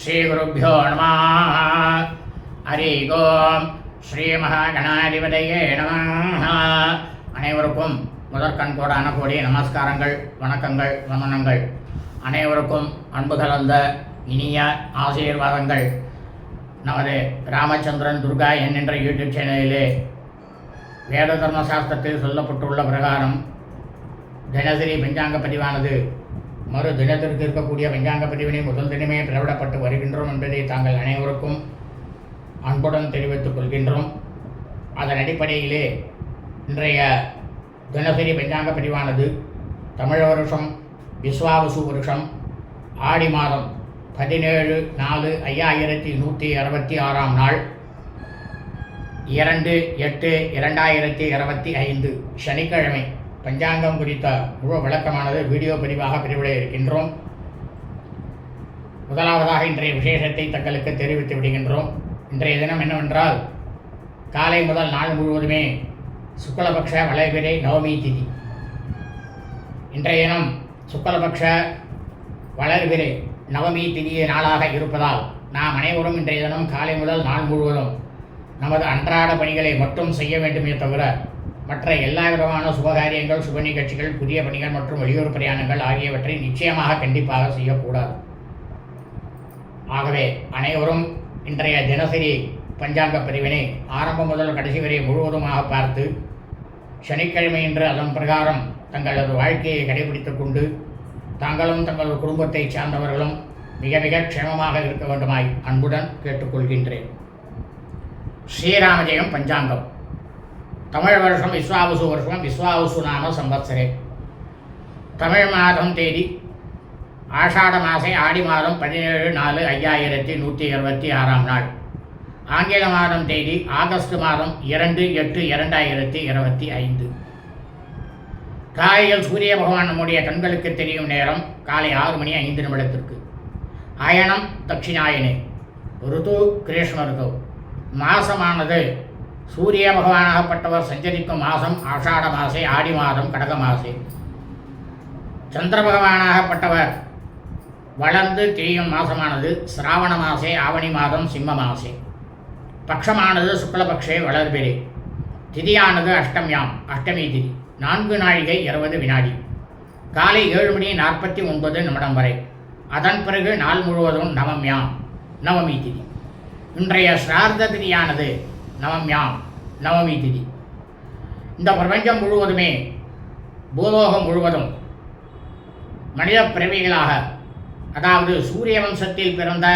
ஸ்ரீகுருப்போ நம. ஹரி ஓம். ஸ்ரீ மகாகணாதிபதியே நம. அனைவருக்கும் முதற்கண் கோடான கோடி நமஸ்காரங்கள் வணக்கங்கள் வமனங்கள். அனைவருக்கும் அன்பு கலந்த இனிய ஆசீர்வாதங்கள். நமது ராமச்சந்திரன் துர்கா என்கின்ற யூடியூப் சேனலிலே வேத தர்மசாஸ்திரத்தில் சொல்லப்பட்டுள்ள பிரகாரம் தினசரி பஞ்சாங்க பதிவானது மறு தினத்திற்கு இருக்கக்கூடிய பஞ்சாங்க பிரிவினை முதல் தினமே பிரவிடப்பட்டு வருகின்றோம் என்பதை தாங்கள் அனைவருக்கும் அன்புடன் தெரிவித்துக் கொள்கின்றோம். அதன் அடிப்படையிலே இன்றைய தினசரி பஞ்சாங்க பிரிவானது தமிழ வருஷம் விஸ்வாவசு வருஷம் ஆடி மாதம் பதினேழு நாலு ஐயாயிரத்தி நூற்றி அறுபத்தி ஆறாம் நாள் இரண்டு எட்டு இரண்டாயிரத்தி இருபத்தி ஐந்து சனிக்கிழமை. பஞ்சாங்கம் குறித்த முழு விளக்கமானது வீடியோ பதிவாக பிரிவிட இருக்கின்றோம். முதலாவதாக இன்றைய விசேஷத்தை தங்களுக்கு தெரிவித்து விடுகின்றோம். இன்றைய தினம் என்னவென்றால் காலை முதல் நாள் முழுவதுமே சுக்லபக்ஷ வளைபிறை நவமி திதி. இன்றைய தினம் சுக்லபக்ஷ வளர்பிறை நவமி திதிய நாளாக இருப்பதால் நாம் அனைவரும் இன்றைய தினம் காலை முதல் நாள் முழுவதும் நமது அன்றாட பணிகளை மட்டும் செய்ய வேண்டுமே தவிர மற்ற எல்லா விதமான சுபகாரியங்கள் சுப நிகழ்ச்சிகள் புதிய பணிகள் மற்றும் வெளியூர் பிரயாணங்கள் ஆகியவற்றை நிச்சயமாக கண்டிப்பாக செய்யக்கூடாது. ஆகவே அனைவரும் இன்றைய தினசரி பஞ்சாங்க பிரிவினை ஆரம்பம் முதல் கடைசி வரை முழுவதுமாக பார்த்து சனிக்கிழமை என்று அதன் பிரகாரம் தங்களது வாழ்க்கையை கடைபிடித்துக் கொண்டு தாங்களும் தங்களது குடும்பத்தை சார்ந்தவர்களும் மிக மிக க்ஷேமமாக இருக்க வேண்டுமாய் அன்புடன் கேட்டுக்கொள்கின்றேன். ஸ்ரீராமஜெயம் பஞ்சாங்கம். தமிழ் வருஷம் விஸ்வாவசு வருஷம் விஸ்வாவசு நாம சம்பத்சரே தமிழ் மாதம் தேதி ஆஷாட மாசை ஆடி மாதம் பதினேழு நாலு ஐயாயிரத்தி நூற்றி இருபத்தி ஆறாம் நாள்। ஆங்கில மாதம் தேதி ஆகஸ்ட் மாதம் இரண்டு எட்டு இரண்டாயிரத்தி இருபத்தி ஐந்து। காலையில் சூரிய பகவான் நம்முடைய கண்களுக்கு தெரியும் நேரம் காலை ஆறு மணி ஐந்து நிமிடத்திற்கு। அயனம் தட்சிணாயனே ருது கிரீஷ்ம ருது மாசமானது சூரிய பகவானாகப்பட்டவர் சஞ்சரிக்கும் மாதம் ஆஷாட மாசே ஆடி மாதம் கடக மாசே. சந்திர பகவானாகப்பட்டவர் வளர்ந்து திரியும் மாதமானது சிராவண மாசே ஆவணி மாதம் சிம்ம மாசே. பக்ஷமானது சுக்லபக்ஷே வளர்பிரே திதியானது அஷ்டமியாம் அஷ்டமி திதி. நான்கு நாழிகை இருபது வினாடி. காலை ஏழு மணி நாற்பத்தி ஒன்பது நிமிடம் வரை. அதன் பிறகு நாள் முழுவதும் நவம்யாம் நவமி திதி. இன்றைய சிரார்த்த திதியானது நவம்யாம் நவமி திதி. இந்த பிரபஞ்சம் முழுவதுமே பூலோகம் முழுவதும் மனித பிறவிகளாக அதாவது சூரிய வம்சத்தில் பிறந்த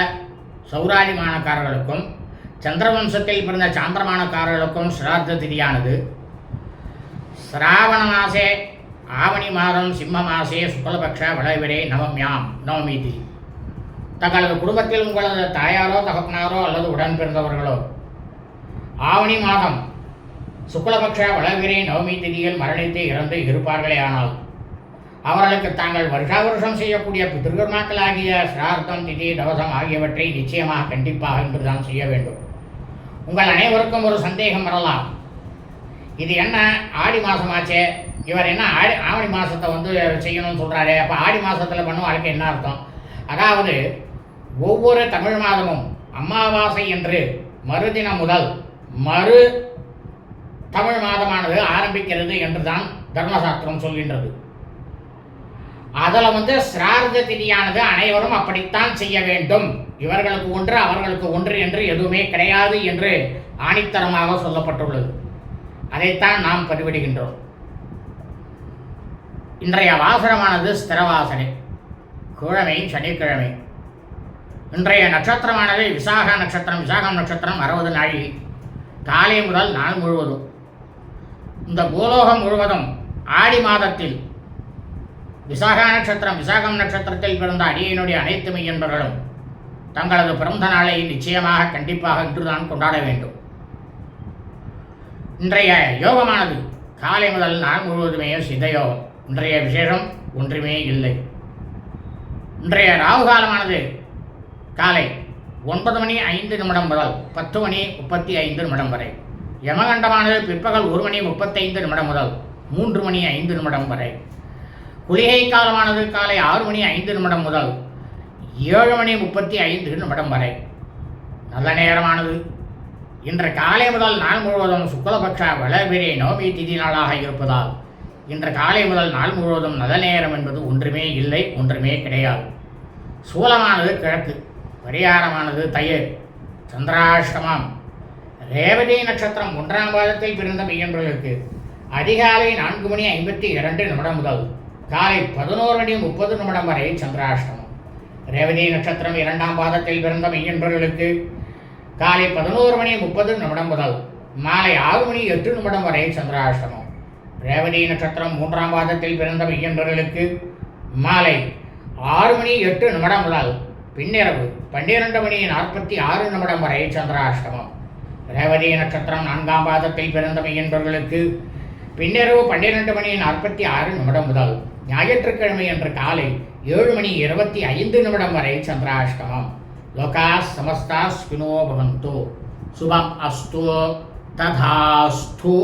சௌராதிமானக்காரர்களுக்கும் சந்திர வம்சத்தில் பிறந்த சாந்திரமானக்காரர்களுக்கும் சிரார்த்த திதியானது. சிராவண மாசே ஆவணி மாதம் சிம்ம மாசே சுக்லபக்ஷ வளவிரே நவம்யாம் நவமி திதி. தங்களது குடும்பத்தில் உங்களது தாயாரோ தகப்பனாரோ அல்லது உடன் பிறந்தவர்களோ ஆவணி மாதம். சுக்லபக்ஷ வளர்விரை நவமி திதியில் மரணித்து இறந்து இருப்பார்களே ஆனால் அவர்களுக்கு தாங்கள் வருஷா வருஷம் செய்யக்கூடிய ஆகிய சிரார்த்தம் திதி தவசம் ஆகியவற்றை நிச்சயமாக கண்டிப்பாக இன்றுதான் செய்ய வேண்டும். உங்கள் அனைவருக்கும் ஒரு சந்தேகம் வரலாம். இது என்ன ஆடி மாதமாச்சே இவர் என்ன ஆடி ஆவணி மாதத்தை வந்து செய்யணும்னு சொல்கிறாரு அப்போ ஆடி மாதத்தில் பண்ணுவாருக்கு என்ன அர்த்தம்? அதாவது ஒவ்வொரு தமிழ் மாதமும் அமாவாசை என்று மறுதினம் முதல் மறு தமிழ் மாதமானது ஆரம்பிக்கிறது என்று தான் தர்மசாஸ்திரம் சொல்கின்றது. அதில் வந்து சிரார்த்த திதியானது அனைவரும் அப்படித்தான் செய்ய வேண்டும். இவர்களுக்கு ஒன்று அவர்களுக்கு ஒன்று என்று எதுவுமே கிடையாது என்று ஆணித்தரமாக சொல்லப்பட்டுள்ளது. அதைத்தான் நாம் பதிவிடுகின்றோம். இன்றைய வாசனமானது ஸ்திரவாசனை கிழமை சனிக்கிழமை இன்றைய நட்சத்திரமானது விசாக நட்சத்திரம் விசாகம் நட்சத்திரம் அறுபது நாழிகை. காலை முதல் நாள் முழுவதும். இந்த பூலோகம் முழுவதும் ஆடி மாதத்தில் விசாகா நட்சத்திரம் விசாகம் நட்சத்திரத்தில் பிறந்த அடியினுடைய அனைத்து மெய்யன்பர்களும் தங்களது பிறந்த நாளை நிச்சயமாக கண்டிப்பாக இன்றுதான் கொண்டாட வேண்டும். இன்றைய யோகமானது காலை முதல் நாள் முழுவதுமே சித்த யோகம். இன்றைய விசேஷம் ஒன்றுமே இல்லை. இன்றைய ராகு காலமானது காலை ஒன்பது மணி ஐந்து நிமிடம் முதல் பத்து மணி முப்பத்தி ஐந்து நிமிடம் வரை. யமகண்டமானது பிற்பகல் ஒரு மணி முப்பத்தைந்து நிமிடம் முதல் மூன்று மணி ஐந்து நிமிடம் வரை. குளிகை காலமானது காலை ஆறு மணி ஐந்து நிமிடம் முதல் ஏழு மணி முப்பத்தி ஐந்து நிமிடம் வரை. நல்ல நேரமானது. இன்று காலை முதல் நாள் முழுவதும் சுக்லபக்ஷ வளர்பிரே நோமி திதி நாளாக இருப்பதால் இன்று காலை முதல் நாள் முழுவதும் நல்ல நேரம் என்பது ஒன்றுமே இல்லை ஒன்றுமே கிடையாது. சூலமானது கிழக்கு. பரிகாரமானது தயிர். சந்திராஷ்டமம். ரேவதி நட்சத்திரம் ஒன்றாம் பாதத்தில் பிறந்த மெய்யன்பர்களுக்கு அதிகாலை நான்கு மணி ஐம்பத்தி இரண்டு நிமிடம் முதல் காலை பதினோரு மணி முப்பது நிமிடம் வரை சந்திராஷ்டமம். ரேவதி நட்சத்திரம் இரண்டாம் பாதத்தில் பிறந்த மெய்யன்பர்களுக்கு காலை பதினோரு மணி முப்பது நிமிடம் முதல் மாலை ஆறு மணி எட்டு நிமிடம் வரை சந்திராஷ்டமம். ரேவதி நட்சத்திரம் மூன்றாம் பாதத்தில் பிறந்த மெய்யன்பர்களுக்கு மாலை ஆறு மணி எட்டு நிமிடம் முதல் பின்னிரவு பன்னிரண்டு மணி நாற்பத்தி ஆறு நிமிடம் வரை சந்திராஷ்டமம். ரேவதி நட்சத்திரம் நான்காம் பாதத்தில் பிறந்த என்பவர்களுக்கு பின்னிரவு பன்னிரண்டு மணி நாற்பத்தி ஆறு நிமிடம் முதல் ஞாயிற்றுக்கிழமை அன்று காலை ஏழு மணி இருபத்தி ஐந்து நிமிடம் வரை சந்திராஷ்டமம். லோகா சமஸ்தா ஸ்பினோ சுபம் அஸ்தோ ததாஸ்தோ